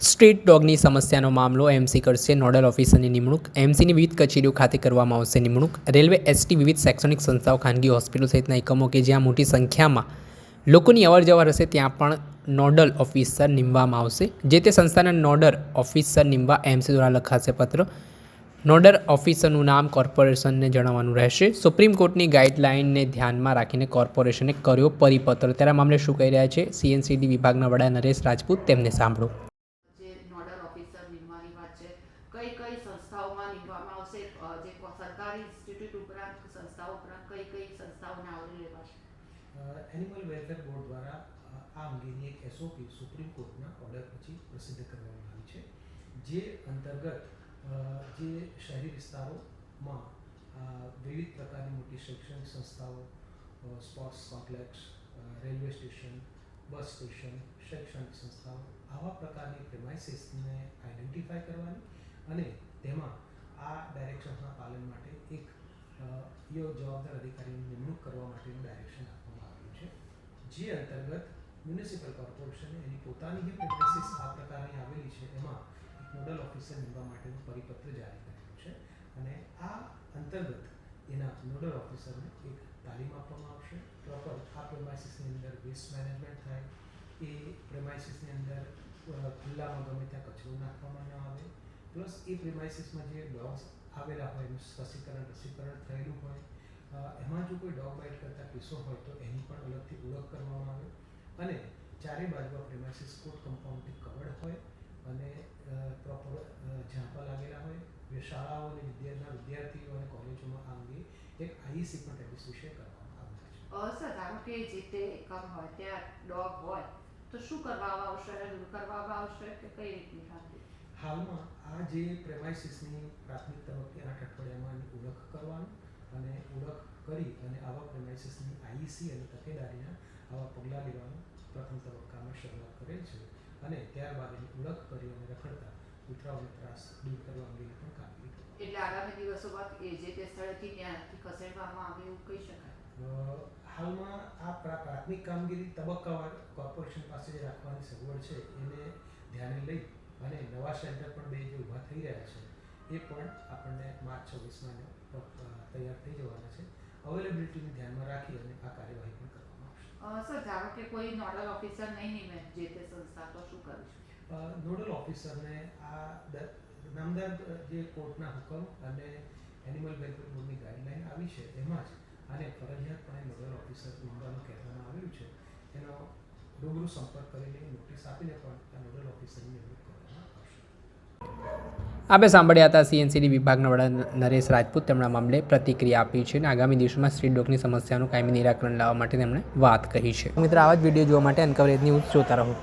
Street ડોગની સમસ્યાનો મામલો MC કરશે. નોડલ ઓફિસરની નિમણૂક. એમસીની વિવિધ કચેરીઓ ખાતે કરવામાં આવશે નિમણૂક. રેલવે એસટી વિવિધ શૈક્ષણિક સંસ્થાઓ, ખાનગી હોસ્પિટલ સહિતના એકમો કે જ્યાં મોટી સંખ્યામાં લોકોની અવરજવર હશે, ત્યાં પણ નોડલ ઓફિસર નીમવામાં આવશે. જે તે સંસ્થાના નોડલ ઓફિસર નીમવા એમસી દ્વારા લખાશે પત્ર. નોડલ ઓફિસરનું નામ કોર્પોરેશનને જણાવવાનું રહેશે. સુપ્રીમ કોર્ટની ગાઈડલાઇનને ધ્યાનમાં રાખીને કોર્પોરેશને કર્યો પરિપત્ર. ત્યારે મામલે શું કહી રહ્યા છે? સીએનસીડી વિભાગના વડા નરેશ રાજપૂત, તેમને સાંભળો જે નોડલ ઓફિસર નીમવાની વાત છે કઈ કઈ સંસ્થાઓમાં નીમવામાં આવશે? જે સરકારી ઇન્સ્ટિટ્યૂટ ઉપરાંત સંસ્થાઓ ઉપરાંત કઈ કઈ સંસ્થાઓને આવરી લેવાશે? એનિમલ વેલફેર બોર્ડ દ્વારા આ અંગેની એક એસઓપી સુપ્રીમ કોર્ટના ઓર્ડર પછી પ્રસિદ્ધ કરવામાં આવી છે. જે અંતર્ગત જે શહેરી વિસ્તારોમાં વિવિધ પ્રકારની મોટી શૈક્ષણિક સંસ્થાઓ sports complex railway station, bus station, શૈક્ષણિક સંસ્થાઓ, આવા પ્રકારની પ્રેમાઇસીસને આઈડેન્ટિફાય કરવાની અને તેમાં આ ડાયરેક્શન્સના પાલન માટે એક યો જવાબદાર અધિકારીની નિમણૂક કરવા માટેનું ડાયરેક્શન આપવામાં આવ્યું છે. જે અંતર્ગત મ્યુનિસિપલ કોર્પોરેશને એની પોતાની જે પ્રેક્ટિસિસ આ પ્રકારની આવેલી છે, એમાં એક નોડલ ઓફિસર નિમવા માટેનું પરિપત્ર જારી કરેલું છે. અને આ અંતર્ગત એના નોડલ ઓફિસરને એક તાલીમ આપવામાં આવશે. પ્રોપર આ પ્રેમાઇસીસની અંદર વેસ્ટ મેનેજમેન્ટ થાય. એ પ્રેમાઇસીસની અંદર ખુલ્લામાં ગમે ત્યાં કચરો નાખવામાં ન આવે. પ્લસ એ પ્રિમાઇસિસમાં જે ડોગ્સ આવેલા હોય, એનું રસીકરણ રસીકરણ થયેલું હોય એમાં જો કોઈ ડોગ બાઇટ કરતા કિસ્સો હોય તો એની પણ અલગથી ઓળખ કરવામાં આવે. અને ચારે બાજુ પ્રિમાઇસિસ કોટ કમ્પાઉન્ડથી કવર્ડ હોય અને પ્રોપર ઝાંપા લાગેલા હોય. શાળાઓ અને વિદ્યાર્થીના વિદ્યાર્થીઓ અને કોલેજોમાં આ અંગે એક આઈસી પણ તેની વિશે કરવામાં આવે છે. ધારો કે જે તે એકમ હોય, ત્યાં ડોગ હોય, તો શું કરવામાં આવશે? દૂર કરવામાં આવશે કે કઈ રીતની હાલમાં આ જે પ્રેમાઇસીસની પ્રાથમિક તબક્કે આઠ અઠવાડિયામાં એની ઓળખ કરવાનું અને ઓળખ કરી અને આવા પ્રેમાઇસીસની આઈસી અને તકેદારીના આવા પગલાં લેવાનું પ્રથમ તબક્કામાં શરૂઆત કરેલ છે. અને ત્યારબાદ એની ઓળખ કરી અને રખડતા કૂતરાઓને ત્રાસ દૂર કરવા અંગે પણ કામગીરી એટલે આગામી દિવસોમાં એ જે તે સ્થળેથી ત્યાંથી ખસેડવામાં આવે એવું કહી શકાય? હાલમાં આ પ્રા- પ્રાથમિક કામગીરી તબક્કાવાર કોર્પોરેશન પાસે જે રાખવાની સગવડ છે. એને ધ્યાને લઈ અને નવા સેન્ટર પણ બે જે ઊભા થઈ રહ્યા છે એ પણ આપણને માર્ચ છવ્વીસમાં તૈયાર થઈ જવાના છે. અવેલેબિલિટીને ધ્યાનમાં રાખી અને આ કાર્યવાહી પણ કરવામાં આવશે. સર ધારો કે કોઈ નોડલ ઓફિસર નહીં નીમે જે તે સંસ્થા તો શું કરીશું નોડલ ઓફિસરને આ નામદાર જે કોર્ટના હુકમ અને એનિમલ વેલફેર બોર્ડની ગાઈડલાઈન આવી છે એમાં જ આને ફરજિયાતપણે નોડલ ઓફિસર નિમવાનું કહેવામાં આવ્યું છે. એનો રૂબરૂ સંપર્ક કરીને નોટિસ આપીને પણ આ નોડલ ઓફિસરની નિમણૂક આપણે સાંભળ્યા હતા સીએનસીડી વિભાગના વડા નરેશ રાજપૂત. તેમણે મામલે પ્રતિક્રિયા આપી છે અને આગામી દિવસોમાં સ્ટ્રીટ ડોગની સમસ્યાનું કાયમી નિરાકરણ લાવવા માટે તેમણે વાત કહી છે. મિત્ર, આવા જ વીડિયો જોવા માટે અનકવરેજ ન્યૂઝ જોતા રહો.